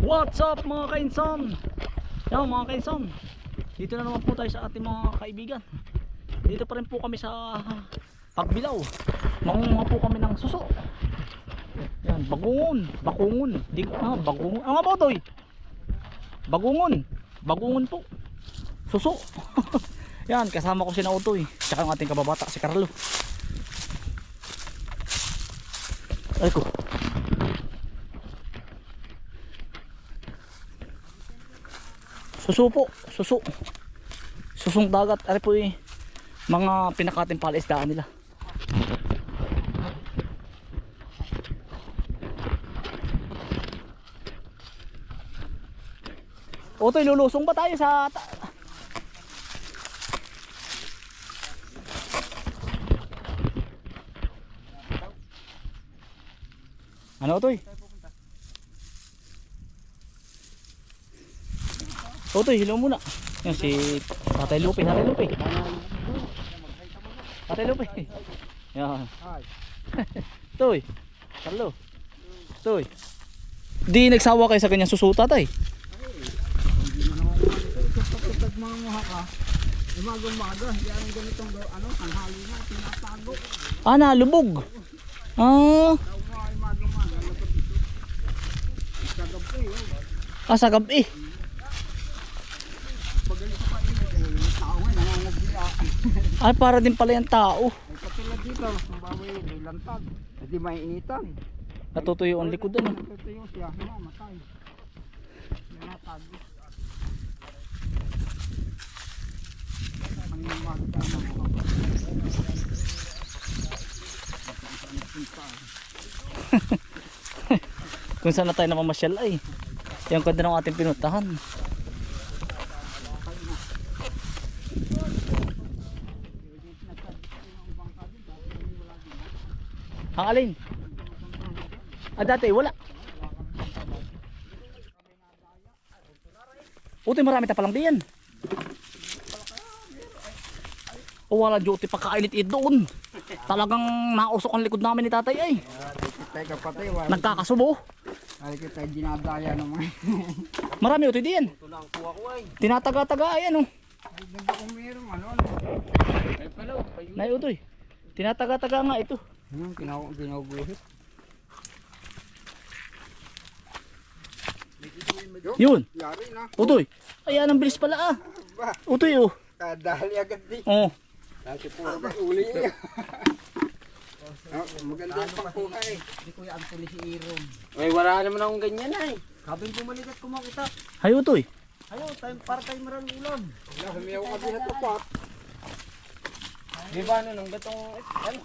What's up mga kainsan? Yan mga kainsan. Dito na naman po tayo sa ating mga kaibigan. Dito pa rin po kami sa Pagbilaw Mangunga po kami ng suso. Yan, bagungon Bakungon. Di, ah, bagungon. Ano nga po toy? Bagungon Bagungon po. Suso. Yan, kasama ko si Nautoy Tsaka ang ating kababata si Carlo. Ay ko Suso po, suso. Susong dagat, ari po eh, mga pinakating palaisdaan nila. Otoy, lulusong ba tayo sa... ta- Ano, Otoy? Otoy, hello muna. Yan si Tatay Lupe, Tatay Lupe. Tatay Lupe. Yan. Toy. Hello. Toy. Di nagsawa kayo sa kanyang susuta, tay. Mga ka, umaga-umaga, yan ganitong ano, tanghali na, tinatago. Ah, nalubog. Ah, ah sa gabi. Pag ganito pa init, eh, yung tao nga, nangangagila. Ay, para din pala yung tao. Ay, katulad dito, baboy, may lantag. Hindi may initan. Natutuyo ang likod ano. Natutuyo siya, mamatay. May natago. Ang umaga na mga Kung saan na tayo namamasyal ay. Yung kanda ng ating pinuntahan. Ang alin? Ah, dati wala. Utoy, marami ta palang diyan. O wala duty pagkainit it doon. Talagang nausok ang likod namin ni tatay ay. Nagkakasubo. Ay, kita dinadaya naman. Marami utoy diyan. Tinataga-taga ay ano. Ay, ano. Nay utoy. Tinataga-taga nga ito. Yung ginaw ginaguhit. Yun. Yari na. Utoy. Ayan ang bilis pala ah. Utoy oh. kadali agad di. Oh. Kasi puro ba uli niya. Oh, maganda yung pangkuha eh. Hindi ko yan tuloy si Irom. Ay, wala naman akong ganyan ay. Kabing pumalikat kumakita. Hay utoy. Ayaw, tayo, para tayo marang ulam. Wala, humiyaw ka din na tapat. Di ba ano, nang gatong, ano?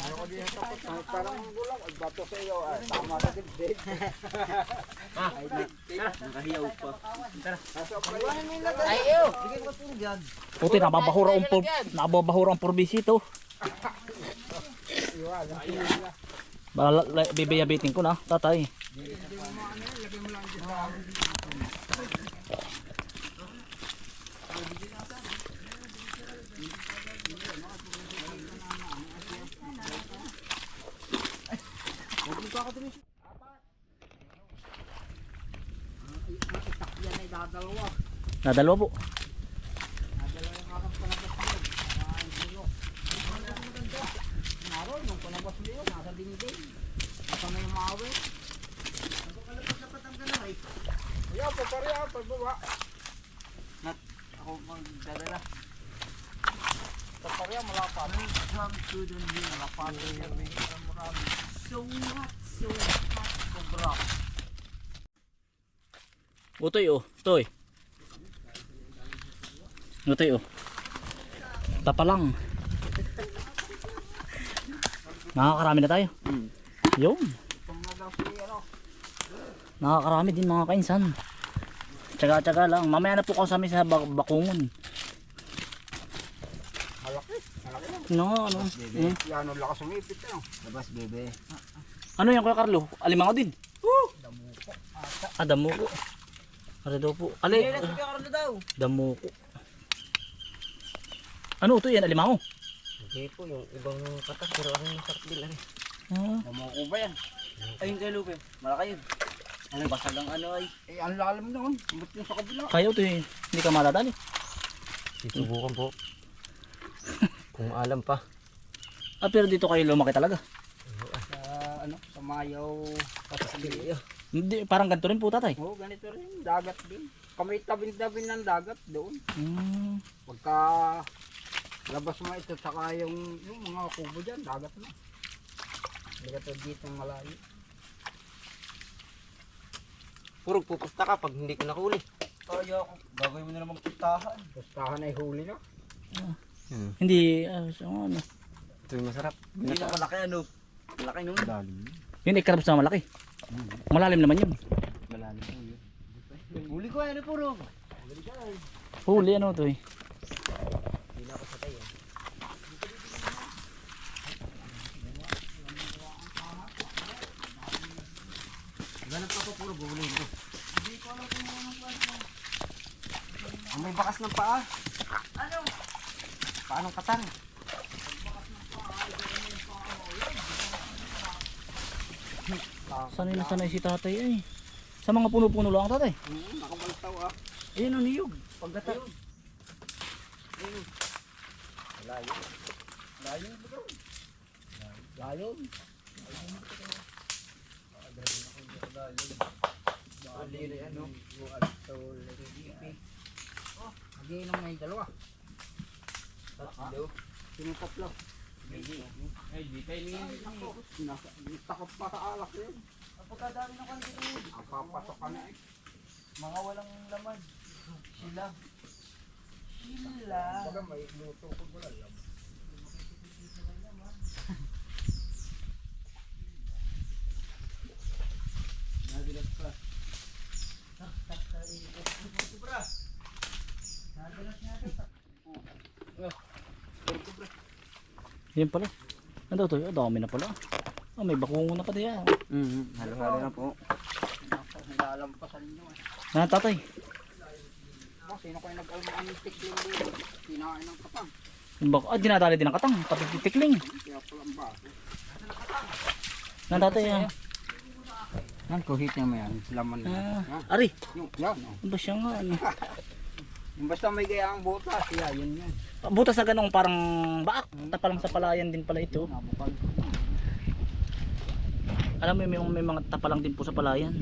Ayaw ka din tapat. Ay, Parang gulang. Ay, bato sa iyo. Tama din. Dave. Ay, Nakahiyaw pa. Pala. Ay, ew! Sige ko po dyan. Utoy nababahura ang por nababahura ang porbisito. Iwala. Bala bibiyabitin ko na, tatay ay dadalawa. Nadalawa po. Dadalawa yung akang palabas niyo. Ay, gulo. Naroon, yung palabas niyo, nasa dingding. Nasa may mawe. Ako kalabas na patanggal ay. Ayaw, papareha, pagbaba. Ako magdadala. Papareha, malapad. Welcome to the new Malapad. Marami. So what? So what? Sobra. Utoy oh, toy. Utoy oh. Tapa lang. Nakakarami na tayo. Yun. Na si ano. Nakakarami din mga kainsan. Tsaga-tsaga lang. Mamaya na po kami sa bak bakungon. Malaki. Malaki lang. No, ano? Eh. Yan, ang lakas umipit. Ano? Labas, bebe. Ano yan Kuya Carlo? Alimango din? Ah, damuko. Ano daw po? Ali, daw. damuko. Ano ito yan? Alimango? Hindi po, yung ibang katas, pero ang masarap din lang. Ah, Namuko ba yan? Ayun kay Lupe, malaki yun. Ano basag ang ano ay? Eh, ang lalim naman. Ba't yung sa kabila? Kaya ito eh. Hindi ka madadali. Susubukan po. Kung alam pa. Ah, pero dito kayo lumaki talaga. Sa ano, sa Mayaw, Kasagili. Hindi, parang ganito rin po tatay. Oo, ganito rin. Dagat din. Kami tabing-tabi ng dagat doon. Hmm. Pagka labas mo ito, saka yung, yung mga kubo dyan, dagat na. Hindi ka to dito malayo. Puro pupusta ka pag hindi ko nakuli. Kaya ako, gagawin mo na naman pustahan. Pustahan ay huli na. Hmm. Hindi, ah, so, ano. Ito yung masarap. Hindi na malaki ano. Malaki nung. Malalim. Yun ay crabs na malaki. Malalim naman yun. Malalim po yun. Huli ko ano puro. Huli ano to eh. Hindi na ako sa tayo. Ganap ako puro buhulihin ko. Ang may bakas ng paa. Ano? Paa ng katang. Sanay na sanay si tatay ay. Sa mga puno-puno lang tatay. Hmm, nakabaltaw ah. Ayun ang niyog. Pagkata. Ayun. Layo. Layo ba daw? Layo. Bali ano? Oh, magiinom na yung dalawa. Tatlo. Sino tatlo? Ay, di kayo ni... Nasa, takot pa sa alak yun. Napakadami ng kanito. Napapasok ka na eh. Mga walang laman. Sila. Sila. Baga may luto ko wala lang. Nagilat pa. Yan pala. Ano to? Oh, dami na pala. Oh, may bakungo na pa diyan. Mm, halo-halo na po. Nilalampasan nyo eh. Na tatay. Oh, sino kayo nag-almaan ng tikling dito? Kinain ng kapang. Bak ah, dinadali din ang katang. Pati titikling. Kaya pala ang baso. Na tatay ah. Yan, kuhit niya mo yan. Laman na. Ah, yan. ari. Yung, yan, oh. Ano ba siya nga? Ano? Yung basta may gayaang butas, yeah, yun yun. Butas na ganong parang baak. Tapalang sa palayan din pala ito. Alam mo may, may mga tapalang din po sa palayan.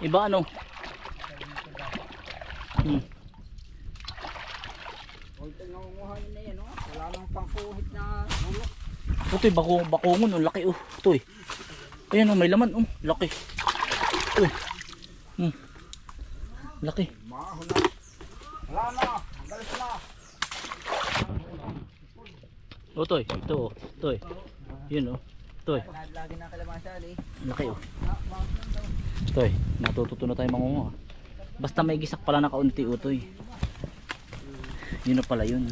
Iba ano? Hmm. Ito na. Wala nang pangkuhit na ulo. Ito eh, bako, bakungon. Ang laki oh. Ito eh. Ayan oh, may laman oh. Laki. Uy. Hmm. Laki. Maho na. Wala na. Hanggalis na. Oh, eh. Ito oh. Eh. Yun oh. Eh. Lagi na kalamasan eh. Ang laki oh. Ito eh. Natututo na tayo mangungo ah. Basta may gisak pala na kaunti oh, eh. Yun na pala yun.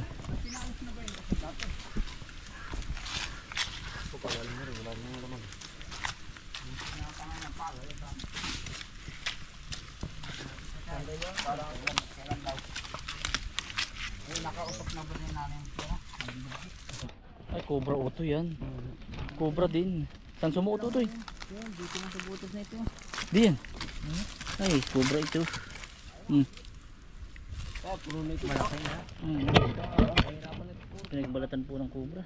Eh, nakausap na ba rin namin ito? Ay, cobra auto yan. Cobra din. Saan sumuot ito eh? Yan, dito na sa butas na ito. Di yan. Ay, cobra ito. Hmm. Ah, puro na ito. Malaki na. Hmm. Pinagbalatan po ng cobra.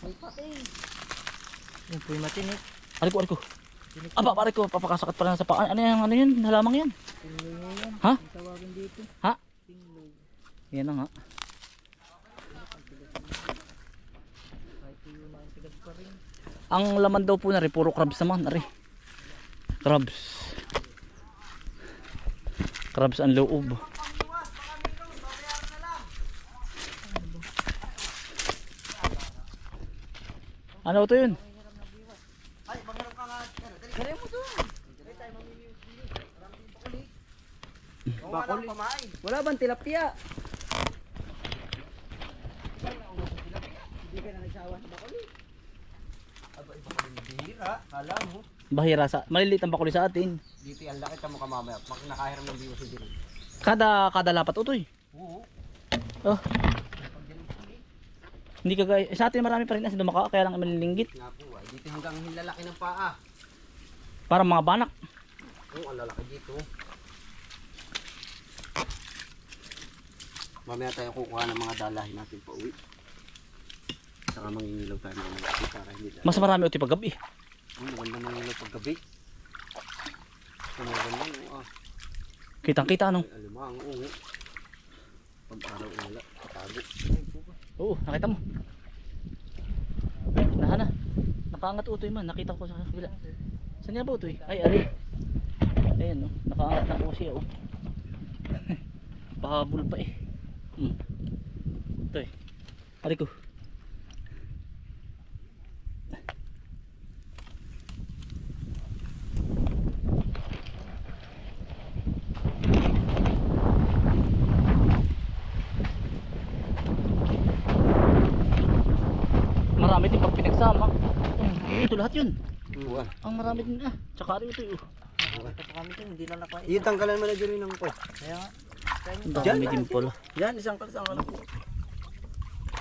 May pati. Yung po yung matinik. Ari ko, ari ko. Aba, pare ko, papakasakat pala sa paan. Ano yan, ano yan? Halamang yan. Ha? Ang tawagin dito. Ha? Yan na nga. Ang laman daw po na rin, puro crabs naman, ari. Crabs. Crabs ang loob. Ano to yun? Bakuli. Wala bang tilapia? Hindi ka na nagsawa sa bakuli. Bihira. Kala mo. Bahira sa, maliliit ang bakuli sa atin. Dito yung laki ka mo kamamaya. Pag nakahiram ng biwas din. Kada, kada lapat utoy. Oo. Oh. Hindi kagaya, sa atin marami pa rin kasi dumaka, kaya lang malinlinggit. Nga po ay. Dito hanggang hilalaki ng paa. Para mga banak. Oo, ang lalaki dito. Mamaya tayo kukuha ng mga dalahin natin pa uwi. Saka mangingilaw tayo ng gabi para hindi dahil. Mas marami uti pag gabi. Ang maganda mangingilaw pag gabi. Kumagan lang, oo. ah. Kitang kita ano. Ay, alimang, oo. Pag araw wala, patago. Oo, nakita mo. Ay, nahana. Nakaangat utoy man, nakita ko sa kabila. Saan niya ba utoy? Ay, ari. Ayan no, nakaangat na po siya oh. Pahabol pa eh. Hmm. Ito eh. Ari ko. Pag pinagsama. Hmm, Ito lahat yun. Oo, ah. Ang marami din ah. Tsaka rin ito eh. Sa kami din, hindi na nakuha. Iyo, tanggalan mo na dyan ng po. Kaya nga. Ang dami din pala. Yan, isang kal, isang kal po.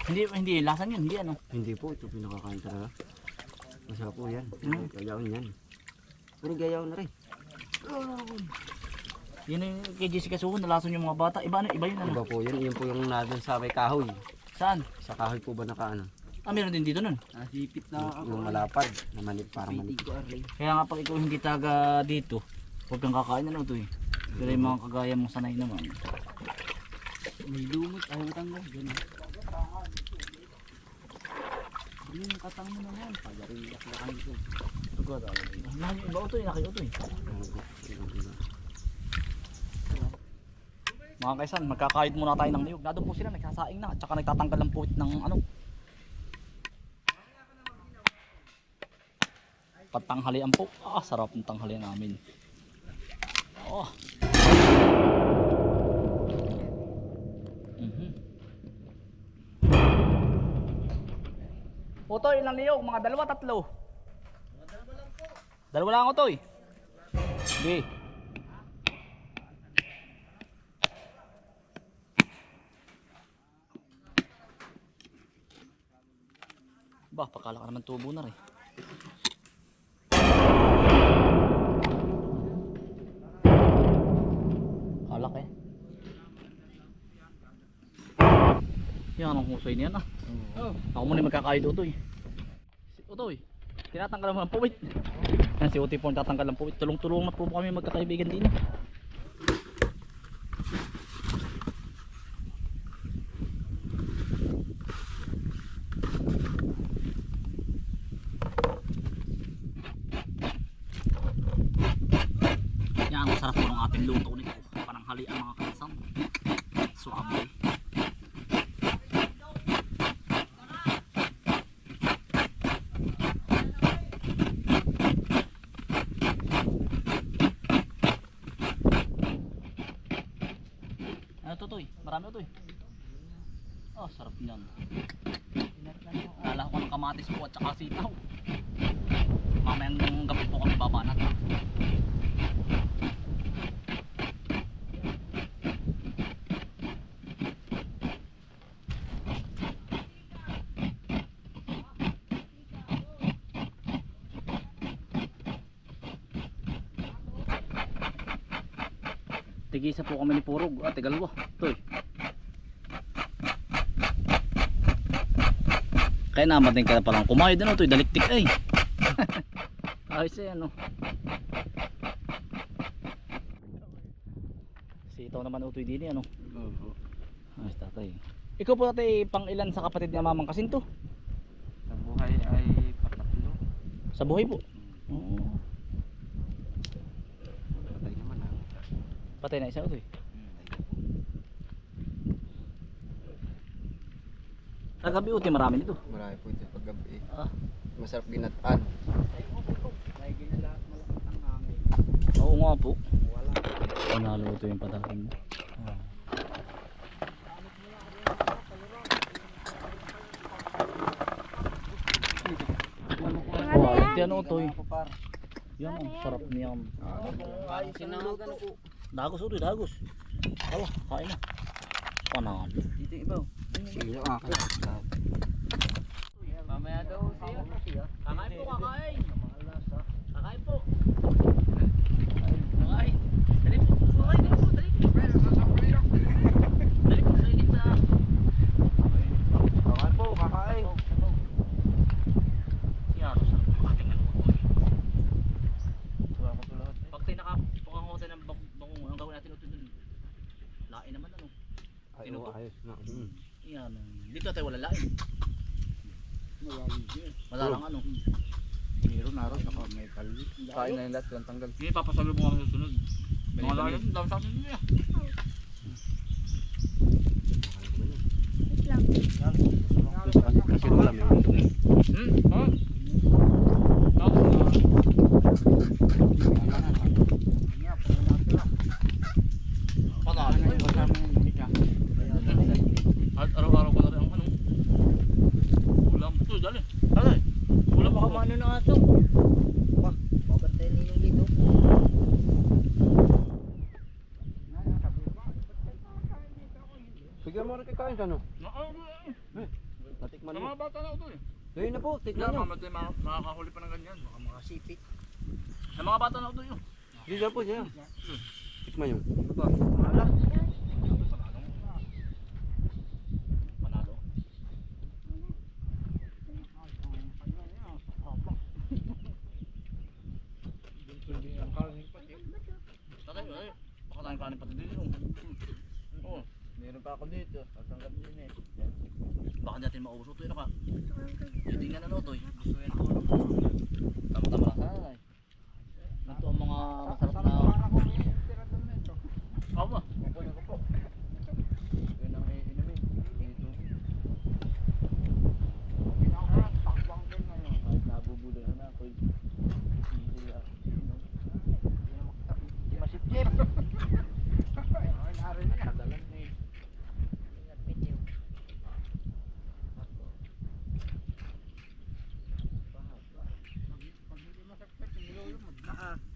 Hindi, hindi, lasan yun, hindi ano. Hindi po, ito pinakakain talaga. Masarap po yan. Hmm. Yan. Puro gayaw na rin. Yun yung kay Jessica Suho, nalason yung mga bata. Iba, ano, iba yun ano. Iba po yan. Iyon po yung nadun sa may kahoy. Saan? Sa kahoy po ba naka ano? Ah, meron din dito nun. Nasipit Yung, yung malapad. Na manip, parang manip. ko. Kaya nga pag ikaw hindi taga dito, huwag kang kakain ano ito eh. Pero yung mga kagaya mong sanay naman. May lumot, ayaw tanggal. Ganun. Yung katang mo naman, pagariyak na kami ko. Tugod, Mahal yung iba ito eh, nakita ito eh. Mga kaisan, magkakayod muna tayo ng niyog. Nandun po sila, nagsasaing na. At saka nagtatanggal ng puwit ng ano. Patanghalian po. Ah, sarap ng tanghalian namin. Oh. Mhm. Otoy, ilang niyog? Mga dalawa, tatlo? Dalawa lang ako, Toy. Sige. Ba, pakala ka naman tubo na rin. Kalak eh. Yan ang husay niyan ah. Oh. Ako muna yung magkakayod Utoy. Si Utoy, tinatanggal mo ng puwit. Yan si Utoy po ang tatanggal ng puwit. Tulong-tulong na po kami magkakaibigan din. Yan, masarap po ng ating luto nito. Pananghali ang mga kaisang. Suabe. Ano to toy? Marami to eh. Oh, sarap niyan. Kala ko ng kamatis po at saka sitaw. Mamayang gabi po kami babanat. Tigisa po kami ni Purog. Ah, tigalwa. Toy. Kaya naman din ka na palang kumayod ano to, daliktik ay. Ayos eh ano. Sitaw naman utoy din eh, ano. Oo. Ayos tatay. Ikaw po tatay pang ilan sa kapatid ni mamang kasinto? Sa buhay ay patatlo. Sa buhay po. Oo. Patay naman ah. Patay na isa utoy. Sa gabi utoy marami nito. Marami po ito pag gabi. Ah. Masarap hangin. Oo nga po. Wala. Panalo ito yung patakin mo. Ah. Wow, ito yan o toy. Par. Yan ang sarap niyan. Ay, sinangagan ko. Dagos o toy, dagos. Awa, kain na. Panalo. Dito ibaw. Sige yung akin. Kakain po, kakain. Kakain po. Kakain. Dali po, kakain dali po, dali po. Dali po, dali po. Kakain po, kakain. Ang ano. Pag tayo nakapangangote ng bang bang- ang gawin natin ito dun. Lain naman ano. Ay, Tinuto. oo, ayos na. Mm. Yan. Dito tayo wala lain. Wala lang ano. Meron na rin, saka may kalwi. Kain na yung lahat, walang tanggal. Hindi papasalubong mo ang susunod. Mga lain, dami sa atin niya. Kasi wala may Hmm? Ha? Tapos na. Panalo. At araw-araw ko na rin ang ano. Ulam. Ito, dali. Dali. Ulam ako. Kamano na ato? Wah, babantay ninyo dito. Mo rin kakain sa ano? Natikman Sa mo. mga bata na ito eh. Gawin na po, Kaya tignan nyo. mamatay mga- makakahuli pa ng ganyan. Baka mga sipit. Sa mga bata na ito yun. Dito po siya. Tikman nyo. Mahala. Panalo. Tatay, ay. Baka tayong kanin pati. Oo. Meron pa ako dito. Tatanggap din eh. Baka natin maubos ito yun ka. Hindi nga na ito eh. Tama-tama lang sana eh. Ito ang mga masarap na... Ako ba? Yun ang iinumin. Dito. Kahit nabubulo na ako. Hindi ah. Hindi masipsip. Kadalan na eh.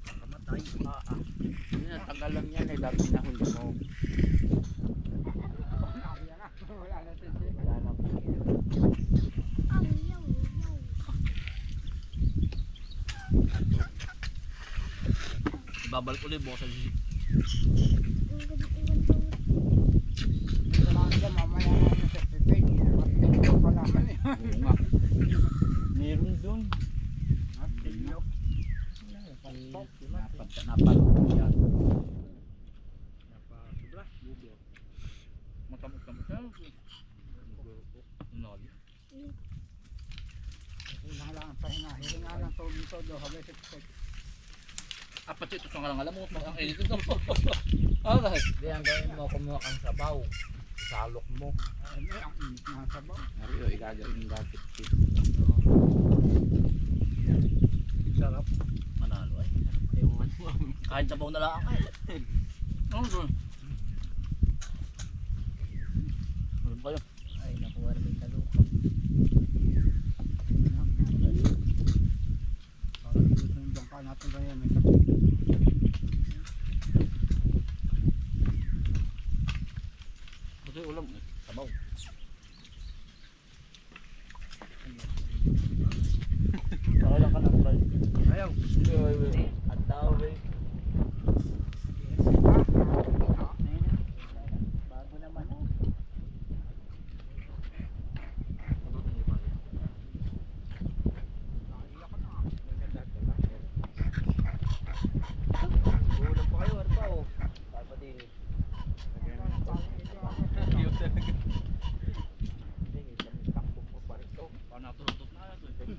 Kamatay. Ah, ah. Yun ang tagal lang yan eh. Dati na huli mo. Wala na po. Ibabalik ulit bukas sa sisip. Oo nga. Meron dun. Napat napat yan. Matamot-tamot na. Nali. Apat ito sa ngalang alam mo. Ang edit ito. Ah, kahit. Hindi, ang gawin mo, kumuha kang sabaw. Salok mo. Ari, o, igagawin yung gapit. Sarap. Kahit sabaw na lang ay. Ano doon? Alam kayo. Ay, 하나 둘셋